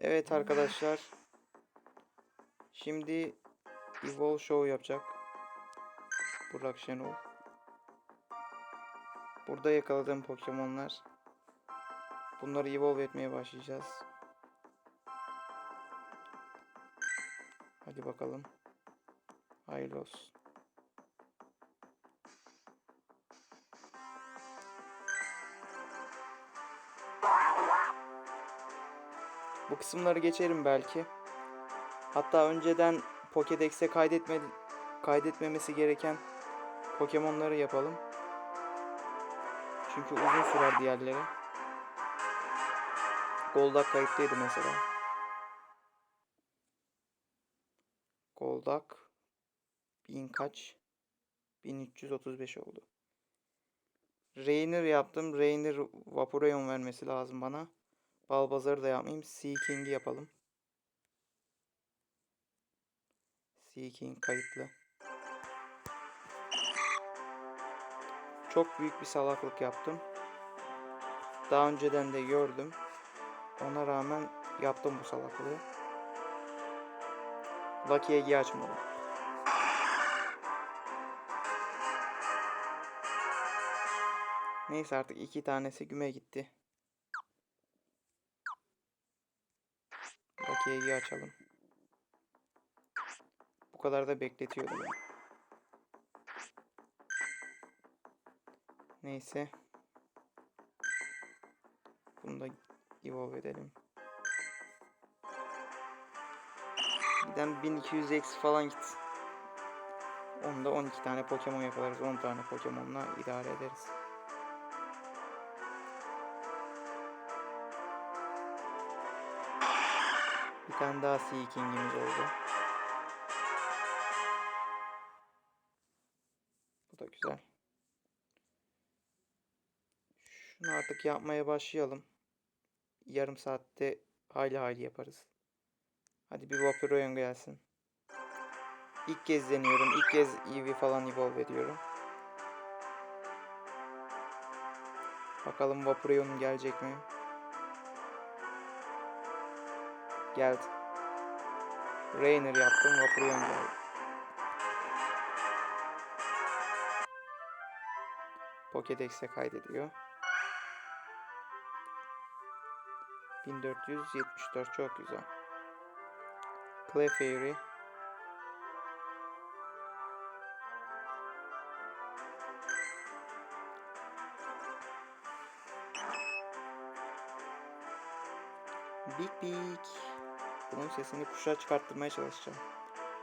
Evet arkadaşlar. Şimdi Evolve Show yapacak. Burak Şenol. Burada yakaladığım Pokemon'lar. Bunları evolve etmeye başlayacağız. Hadi bakalım. Hayırlı olsun. Bu kısımları geçerim belki. Hatta önceden Pokédex'e kaydetme kaydetmemesi gereken Pokemon'ları yapalım. Çünkü uzun sürer diğerleri. Goldak kayıttaydı mesela. Goldak 1000 kaç? 1335 oldu. Rainer yaptım. Rainer Vaporeon vermesi lazım bana. Balbazar'ı da yapmayayım. Sea King'i yapalım. Sea King kayıtlı. Çok büyük bir salaklık yaptım. Daha önceden de gördüm. Ona rağmen yaptım bu salaklığı. Lucky Egg'i açmadım. Neyse artık iki tanesi güme gitti. Egg'i açalım. Bu kadar da bekletiyordum. ya. Neyse. Bunu da evolve edelim. Giden 1200 eksi falan gitsin. Onda 12 tane Pokemon yaparız. 10 tane Pokemon'la idare ederiz. Tane daha Sea King'imiz oldu. Bu da güzel. Şunu artık yapmaya başlayalım. Yarım saatte hayli hayli yaparız. Hadi bir Vaporeon gelsin. İlk kez deniyorum. İlk kez Eevee falan evolve ediyorum. Bakalım Vaporeon gelecek mi? Geldi. Rainer yaptım. Vaporeon geldi. Pokédex'e kaydediyor. 1474 çok güzel. Clefairy. Big Bunun sesini kuşa çıkarttırmaya çalışacağım.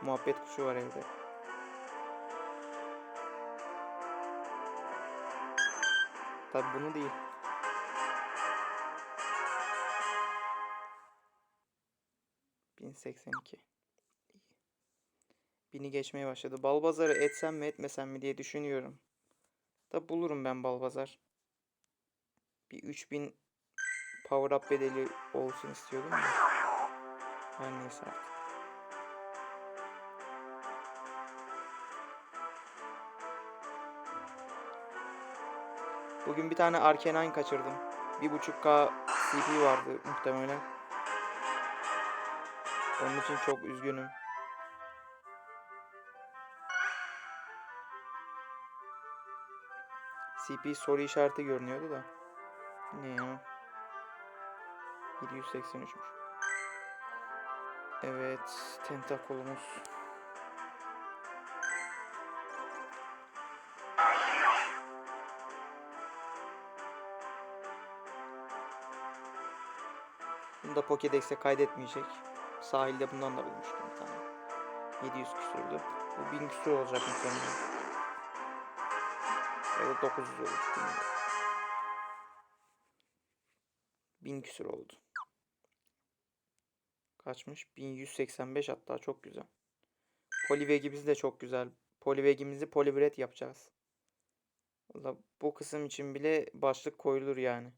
Muhabbet kuşu var evde. Tabi bunu değil. ...1082. İyi. Bini geçmeye başladı. Balbazar'ı etsem mi etmesem mi diye düşünüyorum. Da bulurum ben Balbazar. Bir 3000 power up bedeli olsun istiyordum da. Her neyse artık. Bugün bir tane Arcanine kaçırdım. 1.5k CP vardı muhtemelen. Onun için çok üzgünüm. CP soru işareti görünüyordu da. Ne ya? 783'müş. Evet, tentakolumuz. Bunu da Pokédex'e kaydetmeyecek. Sahilde bundan da bulmuştum bir tane. 700 küsürdü. Bu 1000 küsür olacak muhtemelen. Ya da 900 olur. bilmiyorum. 1000 küsür oldu. Kaçmış? 1185 hatta çok güzel. Polivegimiz de çok güzel. Polivegimizi polibret yapacağız. Valla bu kısım için bile başlık koyulur yani.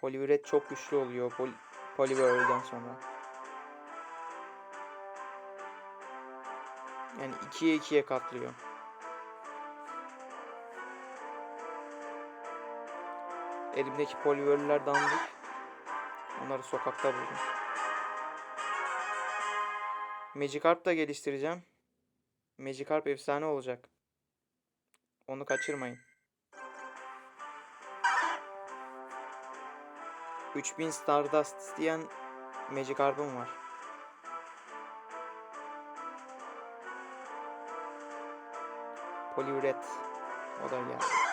Polivret çok güçlü oluyor pol Poliwhirl'den sonra. Yani ikiye ikiye katlıyor. Elimdeki Poliwhirl'ler dandik. Onları sokakta buldum. Magikarp da geliştireceğim. Magikarp efsane olacak. Onu kaçırmayın. 3000 Stardust isteyen Magikarp'ım var. Poliwrath. O da geldi.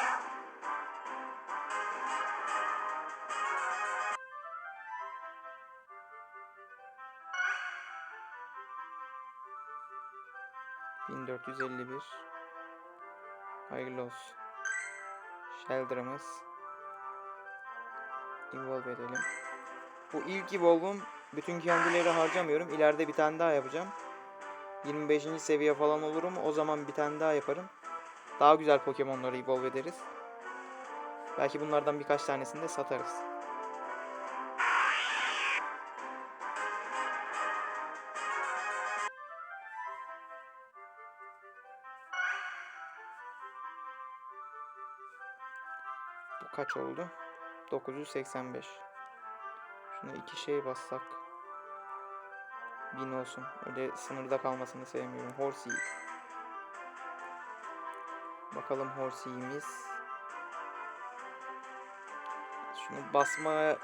Bin dört yüz elli bir. Hayırlı olsun. Shelter'ımız. Evolve edelim. Bu ilk evolve'um bütün kendileri harcamıyorum. İleride bir tane daha yapacağım. 25. seviye falan olurum. O zaman bir tane daha yaparım. Daha güzel Pokemon'ları evolve ederiz. Belki bunlardan birkaç tanesini de satarız. Kaç oldu? 985. Şuna iki şey bassak. 1000 olsun. Öyle sınırda kalmasını sevmiyorum. Horsey. Bakalım Horsey'imiz. Şunu basma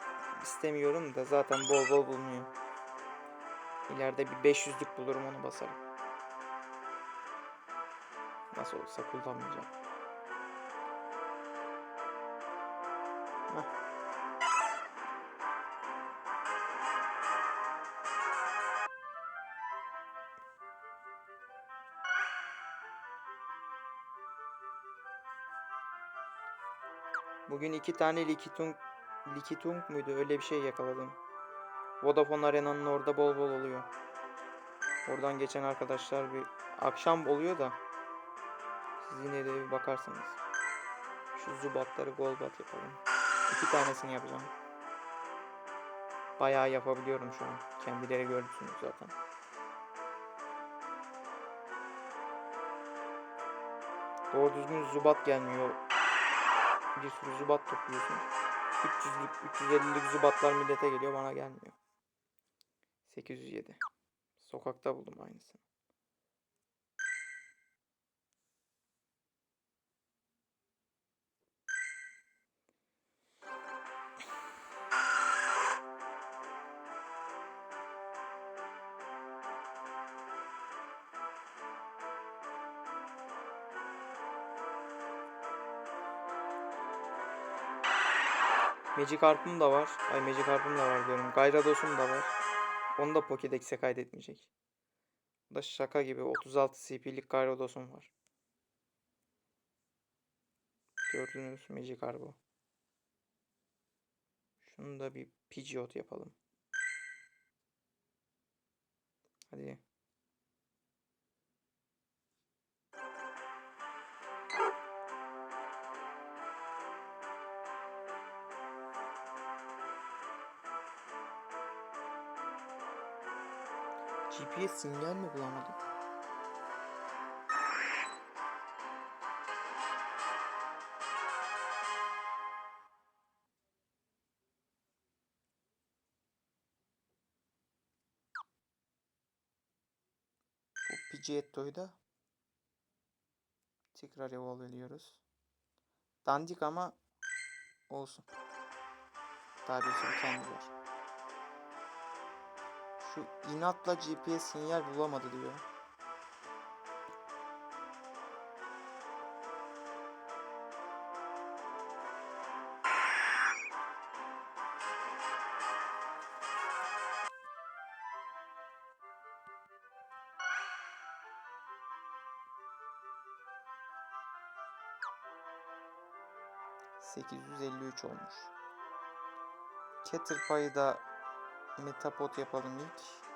istemiyorum da zaten bol bol bulunuyor. İleride bir 500'lük bulurum onu basarım. Nasıl olsa kullanmayacağım. Bugün iki tane Likitung, Likitung muydu? Öyle bir şey yakaladım. Vodafone Arena'nın orada bol bol oluyor. Oradan geçen arkadaşlar bir akşam oluyor da siz yine de bir bakarsınız. Şu zubatları golbat yapalım. İki tanesini yapacağım. Bayağı yapabiliyorum şu an. Kendileri görürsünüz zaten. Doğru düzgün zubat gelmiyor. Bir sürü zubat topluyorsun. 300'lük 350'lik zubatlar millete geliyor bana gelmiyor. 807. Sokakta buldum aynısını. Magikarp'ım da var. Ay Magikarp'ım da var diyorum. Gyarados''um da var. Onu da Pokédex'e kaydetmeyecek. Bu da şaka gibi 36 CP'lik Gyarados''um var. Gördünüz Magikarp'ı. Şunu da bir Pidgeot yapalım. Hadi. GPS sinyal mi bulamadım? Bu Pidgeotto'yu tekrar evolve ediyoruz. Dandik ama olsun. Daha bir sürü kendi var. Şu inatla GPS sinyal bulamadı diyor. ...853 olmuş. Caterpie'yi da Metapod yapalım ilk.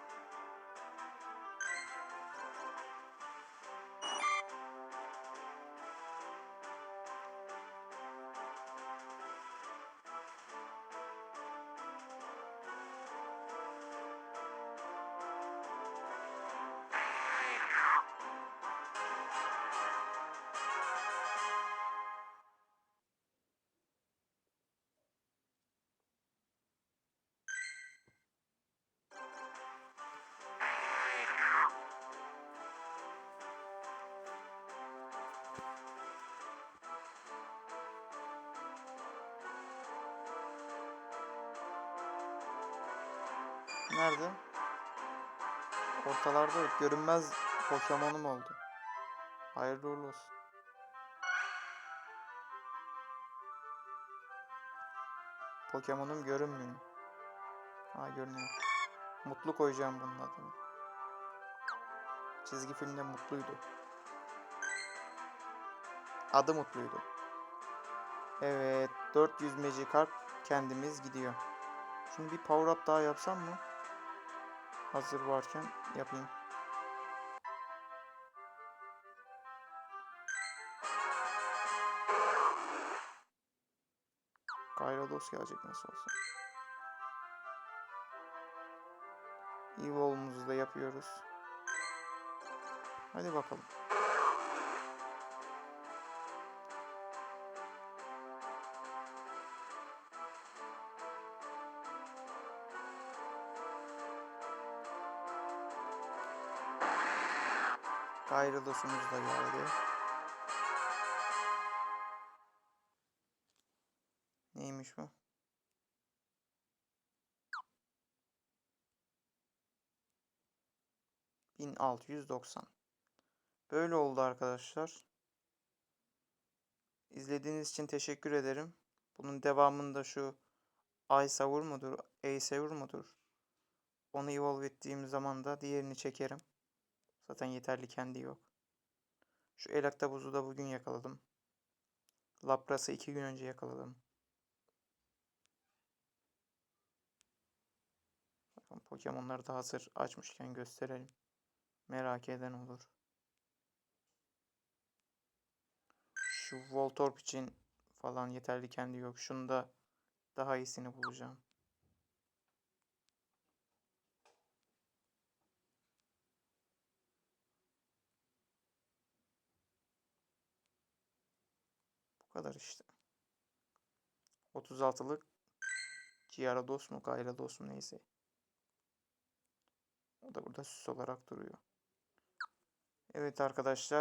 Nerede? Ortalarda yok. Görünmez Pokemon'um oldu. Hayırlı uğurlu olsun. Pokemon'um görünmüyor. Ha görünüyor. Mutlu koyacağım bunun adını. Çizgi filmde mutluydu. Adı mutluydu. Evet. 400 Magikarp kendimiz gidiyor. Şimdi bir power up daha yapsam mı? Hazır varken yapayım. Gyarados gelecek nasıl olsa. Evolve'umuzu da yapıyoruz. Hadi bakalım. Gyarados''umuz da geldi. Neymiş bu? Bin altı yüz doksan. Böyle oldu arkadaşlar. İzlediğiniz için teşekkür ederim. Bunun devamında şu Ay Savur mudur? Ey Savur mudur? Onu evolve ettiğim zaman da diğerini çekerim. Zaten yeterli kendi yok. Şu Elaktabuz'u da bugün yakaladım. Lapras'ı iki gün önce yakaladım. Bakın Pokemon'ları da hazır açmışken gösterelim. Merak eden olur. Şu Voltorb için falan yeterli kendi yok. Şunu da daha iyisini bulacağım. Kadar işte. 36'lık Gyarados mu Gyarados mu neyse. O da burada süs olarak duruyor. Evet arkadaşlar.